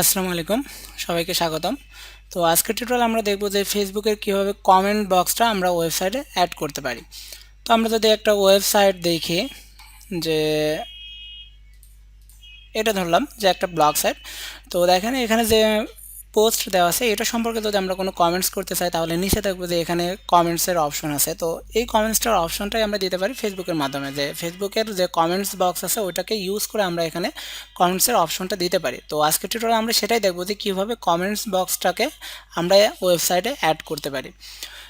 আসসালামু আলাইকুম, সবাইকে স্বাগতম। তো আজকের টিউটোরিয়াল আমরা দেখব যে ফেসবুকের কীভাবে কমেন্ট বক্সটা আমরা ওয়েবসাইটে অ্যাড করতে পারি। তো আমরা যদি একটা ওয়েবসাইট দেখি, যে এটা ধরলাম যে একটা ব্লগ সাইট তো দেখেন এখানে যে পোস্ট দেওয়া আছে, এটা সম্পর্কে যদি আমরা কোনো কমেন্টস করতে চাই, তাহলে নিচে দেখব যে এখানে কমেন্টসের অপশন আছে। তো এই কমেন্টসটার অপশনটাই আমরা দিতে পারি ফেসবুকের মাধ্যমে, যে ফেসবুকের যে কমেন্টস বক্স আছে, ওইটাকে ইউজ করে আমরা এখানে কমেন্টসের অপশনটা দিতে পারি। তো আজকে টিউটোরিয়ালে আমরা সেটাই দেখব যে কীভাবে কমেন্টস বক্সটাকে আমরা ওয়েবসাইটে অ্যাড করতে পারি।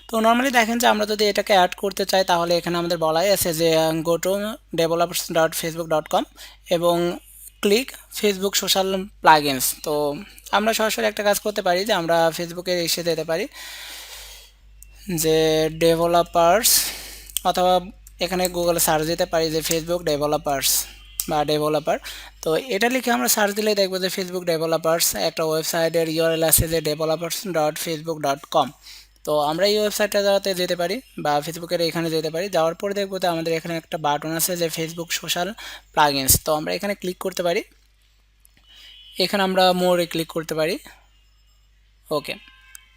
তো নর্মালি দেখেন যে আমরা যদি এটাকে অ্যাড করতে চাই, তাহলে এখানে আমাদের বলাই আছে যে go to developers dot Facebook dot com এবং ক্লিক ফেসবুক সোশ্যাল প্লাগিনস তো আমরা সরাসরি একটা কাজ করতে পারি যে আমরা ফেসবুকে এসে দিতে পারি যে ডেভেলপার্স অথবা এখানে গুগলে সার্চ দিতে পারি যে ফেসবুক ডেভেলপার্স বা ডেভেলপার তো এটা লিখে আমরা সার্চ দিলে দেখব যে ফেসবুক ডেভেলপার্স একটা ওয়েবসাইটের ইউআরএল আছে যে developers dot Facebook dot com তো আমরা এই ওয়েবসাইটটা দ্বারাতে যেতে পারি বা ফেসবুকের এখানে যেতে পারি। যাওয়ার পরে দেখব তো আমাদের এখানে একটা বাটন আছে যে ফেসবুক সোশ্যাল প্লাগিনস তো আমরা এখানে ক্লিক করতে পারি। এখানে আমরা মোরে ক্লিক করতে পারি। ওকে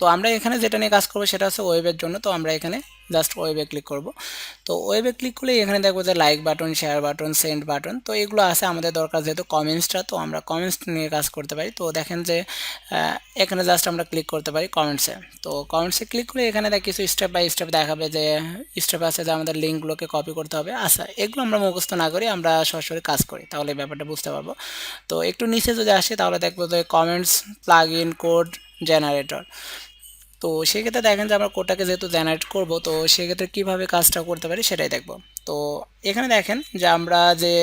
তো আমরা এখানে যেটা নিয়ে কাজ করব সেটা হচ্ছে ওয়েবের জন্য। তো আমরা এখানে জাস্ট ওয়েবে ক্লিক করব। তো ওয়েবে ক্লিক করলে এখানে দেখব যে like button share button send button তো এগুলো আছে আমাদের দরকার যেহেতু কমেন্টসটা তো আমরা কমেন্টস নিয়ে কাজ করতে পারি। তো দেখেন যে এখানে জাস্ট আমরা ক্লিক করতে পারি কমেন্টসে তো কমেন্টসে ক্লিক করে এখানে দেখ কিছু স্টেপ বাই স্টেপ দেখাবে যে স্টেপ আছে যে আমাদের লিঙ্কগুলোকে কপি করতে হবে। আচ্ছা এগুলো আমরা মুখস্থ না করি, আমরা সরাসরি কাজ করি, তাহলে ব্যাপারটা বুঝতে পারব। তো একটু নিচে যদি আসে, তাহলে দেখব যে comments plug in code generator তো সেক্ষেত্রে দেখেন যে আমরা কোডটাকে যেহেতু জেনারেট করব, তো সেক্ষেত্রে কীভাবে কাজটা করতে পারি সেটাই দেখব। তো এখানে দেখেন যে আমরা যে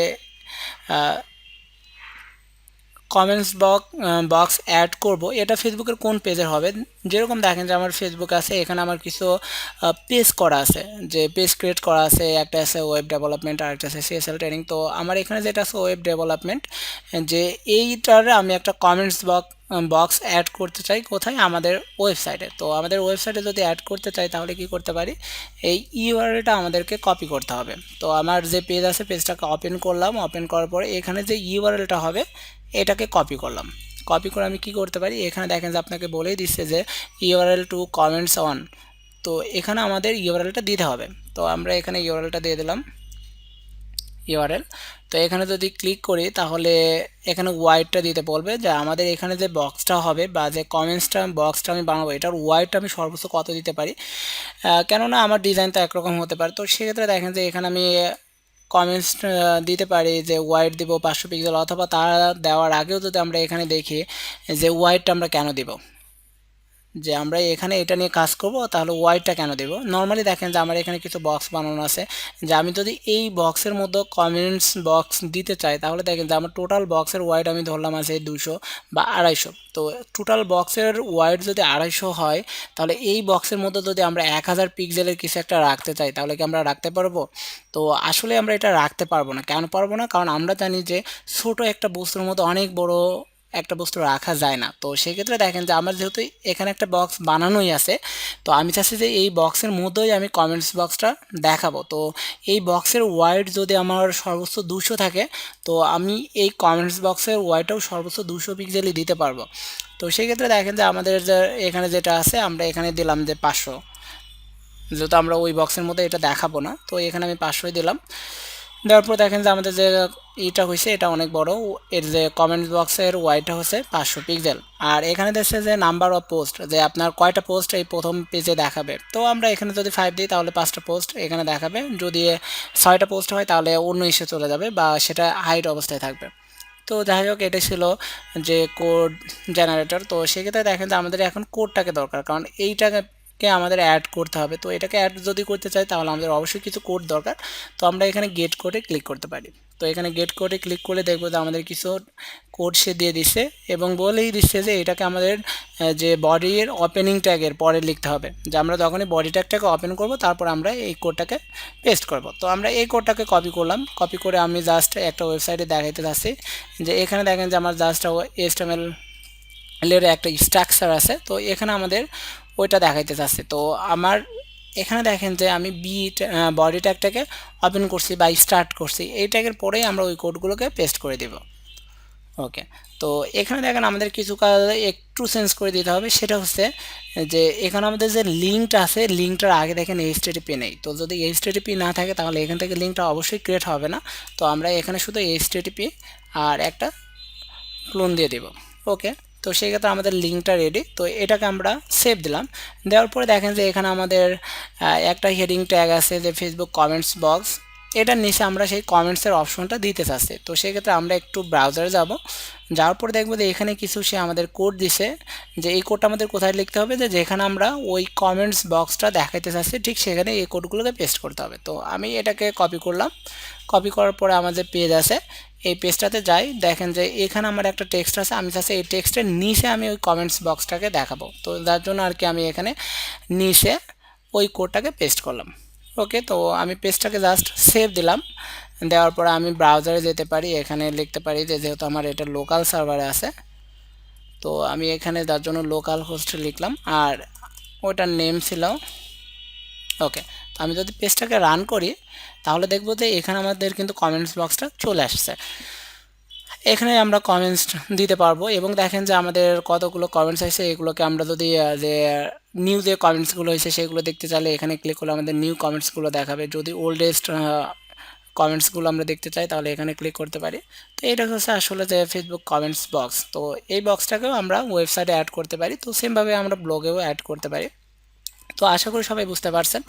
কমেন্টস বক্স বক্স অ্যাড করব। এটা ফেসবুকের কোন পেজের হবে? যেরকম দেখেন যে আমার ফেসবুক আছে, এখানে আমার কিছু পেজ করা আছে। যে পেজ ক্রিয়েট করা আছে, একটা আছে ওয়েব ডেভেলপমেন্ট আর একটা আছে সিএসএল ট্রেনিং তো আমার এখানে যেটা আছে ওয়েব ডেভেলপমেন্ট যে এইটার আমি একটা কমেন্টস বক্স বক্স অ্যাড করতে চাই কোথায়? আমাদের ওয়েবসাইটে তো আমাদের ওয়েবসাইটে যদি অ্যাড করতে চাই তাহলে কি করতে পারি? এই ইউআরএলটা আমাদেরকে কপি করতে হবে। তো আমার যে পেজ আছে পেজটাকে ওপেন করলাম। ওপেন করার পরে এখানে যে ইউআরএলটা হবে এটাকে কপি করলাম। কপি করে আমি কি করতে পারি? এখানে দেখেন যে আপনাকে বলেই দিচ্ছে যে ইউআরএল টু কমেন্টস অন তো এখানে আমাদের ইউআরএলটা দিতে হবে। তো আমরা এখানে ইউআরএলটা দিয়ে দিলাম। ইউআরএল তো এখানে যদি ক্লিক করি তাহলে এখানে ওয়াইডটা দিতে বলবে যে আমাদের এখানে যে বক্সটা হবে বা যে কমেন্টসটা বক্সটা আমি বানাবো, এটার ওয়াইডটা আমি সর্বোচ্চ কত দিতে পারি? কেননা আমার ডিজাইন তো একরকম হতে পারে। তো সেক্ষেত্রে দেখেন যে এখানে আমি কমেন্টস দিতে পারি যে ওয়াইড দিব পাঁচশো পিক্সেল অথবা তারা দেওয়ার আগেও যদি আমরা এখানে দেখি যে ওয়াইডটা আমরা কেন দিব? যে আমরা এখানে এটা নিয়ে কাজ করব, তাহলে ওয়াইডটা কেন দেব? নর্মালি দেখেন যে আমার এখানে কিছু বক্স বানানো আছে, যে আমি যদি এই বক্সের মধ্যে কমেন্টস বক্স দিতে চাই, তাহলে দেখেন যে আমার টোটাল বক্সের ওয়াইড আমি ধরলাম আছে দুশো বা আড়াইশো। তো টোটাল বক্সের ওয়াইড যদি আড়াইশো হয়, তাহলে এই বক্সের মধ্যে যদি আমরা এক হাজার পিক্সেলের কিছু একটা রাখতে চাই, তাহলে কি আমরা রাখতে পারব? তো আসলে আমরা এটা রাখতে পারব না। কেন পারব না? কারণ আমরা জানি যে ছোট একটা বস্তুর মধ্যে অনেক বড় একটা বস্তু রাখা যায় না। তো সেক্ষেত্রে দেখেন যে আমার যেহেতু এখানে একটা বক্স বানানোই আছে, তো আমি চাচ্ছি যে এই বক্সের মধ্যেই আমি কমেন্টস বক্সটা দেখাবো। তো এই বক্সের ওয়াইড যদি আমার সর্বোচ্চ দুশো থাকে, তো আমি এই কমেন্টস বক্সের ওয়াইডটাও সর্বোচ্চ দুশো পিক্সেলই দিতে পারব। তো সেক্ষেত্রে দেখেন যে আমাদের যে এখানে যেটা আছে, আমরা এখানে দিলাম যে পাঁচশো। যেহেতু আমরা ওই বক্সের মধ্যে এটা দেখাবো না, তো এখানে আমি পাঁচশোই দিলাম। দেওয়ার পর দেখেন যে আমাদের যে ইটা হয়েছে এটা অনেক বড়। এর যে কমেন্ট বক্সের ওয়াইটা হচ্ছে পাঁচশো পিক্সেল আর এখানে দেখছে যে নাম্বার অফ পোস্ট যে আপনার কয়টা পোস্ট এই প্রথম পেজে দেখাবে। তো আমরা এখানে যদি ফাইভ দিই, তাহলে পাঁচটা পোস্ট এখানে দেখাবে। যদি ছয়টা পোস্ট হয়, তাহলে অন্য ইসে চলে যাবে বা সেটা হাইট অবস্থায় থাকবে। তো যাই হোক এটা ছিল যে কোড জেনারেটর তো সেক্ষেত্রে দেখেন যে আমাদের এখন কোডটাকে দরকার। কারণ এইটাকে কে আমাদের অ্যাড করতে হবে। তো এটাকে অ্যাড যদি করতে চাই, তাহলে আমাদের অবশ্যই কিছু কোড দরকার। তো আমরা এখানে গেট কোডে ক্লিক করতে পারি। তো এখানে গেট কোডে ক্লিক করলে দেখব যে আমাদের কিছু কোড সে দিয়ে দিচ্ছে এবং বলেই দিচ্ছে যে এটাকে আমাদের যে বডির ওপেনিং ট্যাগের পরে লিখতে হবে। যে আমরা যখনই বডি ট্যাগটাকে ওপেন করব, তারপর আমরা এই কোডটাকে পেস্ট করব। তো আমরা এই কোডটাকে কপি করলাম। কপি করে আমি জাস্ট একটা ওয়েবসাইটে দেখাইতে চাচ্ছি যে এখানে দেখেন যে আমার জাস্ট এস্টামেল এর একটা স্ট্রাকচার আছে। তো এখানে আমাদের ওইটা দেখাইতে চাচ্ছে। তো আমার এখানে দেখেন যে আমি বি বডি ট্যাগটাকে ওপেন করছি বা স্টার্ট করছি, এই ট্যাগের পরেই আমরা ওই কোডগুলোকে পেস্ট করে দেব। ওকে তো এখানে দেখেন আমাদের কিছু কাজ একটু চেঞ্জ করে দিতে হবে, সেটা হচ্ছে যে এখানে আমাদের যে লিঙ্কটা আছে লিঙ্কটার আগে দেখেন এইচটিটিপি নেই। তো যদি এইচটিটিপি না থাকে তাহলে এখান থেকে লিঙ্কটা অবশ্যই ক্রিয়েট হবে না। তো আমরা এখানে শুধু এইচটিটিপি আর একটা ক্লোন দিয়ে দেব। ওকে তো সেই ক্ষেত্রে আমাদের লিঙ্কটা রেডি তো এটাকে আমরা সেভ দিলাম। দেওয়ার পরে দেখেন যে এখানে আমাদের একটা হেডিং ট্যাগ আছে যে ফেসবুক কমেন্টস বক্স এটার নিচে আমরা সেই কমেন্টসের অপশনটা দিতে চাচ্ছি। তো সেক্ষেত্রে আমরা একটু ব্রাউজারে যাব। যাওয়ার পরে দেখব যে এখানে কিছু সে আমাদের কোড দিছে যে এই কোডটা আমাদের কোথায় লিখতে হবে যে যেখানে আমরা ওই কমেন্টস বক্সটা দেখাইতে চাচ্ছি, ঠিক সেখানে এই কোডগুলোকে পেস্ট করতে হবে। তো আমি এটাকে কপি করলাম। কপি করার পরে আমাদের পেজ আছে, এই পেজটাতে যাই, দেখেন যে এখানে আমার একটা টেক্সট আছে, আমি চাচ্ছি এই টেক্সটের নিচে আমি ওই কমেন্টস বক্সটাকে দেখাবো। তো যার জন্য আর কি আমি এখানে নিচে ওই কোডটাকে পেস্ট করলাম। ওকে, তো আমি পেজটাকে জাস্ট সেভ দিলাম। দেওয়ার পরে আমি ব্রাউজারে যেতে পারি, এখানে লিখতে পারি যে যেহেতু আমার এটা লোকাল সার্ভারে আছে, তো আমি এখানে যার জন্য লোকাল হোস্ট লিখলাম, আর ওটার নেম ছিল, ওকে, তো আমি যদি পেজটাকে রান করি, তাহলে দেখব যে এখানে আমাদের কিন্তু কমেন্টস বক্সটা চলে আসছে। এখানে আমরা কমেন্টস দিতে পারব এবং দেখেন যে আমাদের কতগুলো কমেন্টস আছে এগুলোকে আমরা যদি যে নিউ যে কমেন্টসগুলো হয়েছে সেগুলো দেখতে চাইলে এখানে ক্লিক করলে আমাদের নিউ কমেন্টসগুলো দেখাবে। যদি ওল্ডেস্ট কমেন্টসগুলো আমরা দেখতে চাই তাহলে এখানে ক্লিক করতে পারি। তো এটা হচ্ছে আসলে যে ফেসবুক কমেন্টস বক্স তো এই বক্সটাকেও আমরা ওয়েবসাইটে অ্যাড করতে পারি। তো সেমভাবে আমরা ব্লগেও অ্যাড করতে পারি। তো আশা করি সবাই বুঝতে পারছেন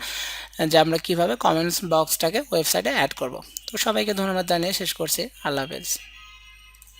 যে আমরা কীভাবে কমেন্টস বক্সটাকে ওয়েবসাইটে অ্যাড করব। তো সবাইকে ধন্যবাদ জানিয়ে শেষ করছি। আল্লাহ হাফেজ।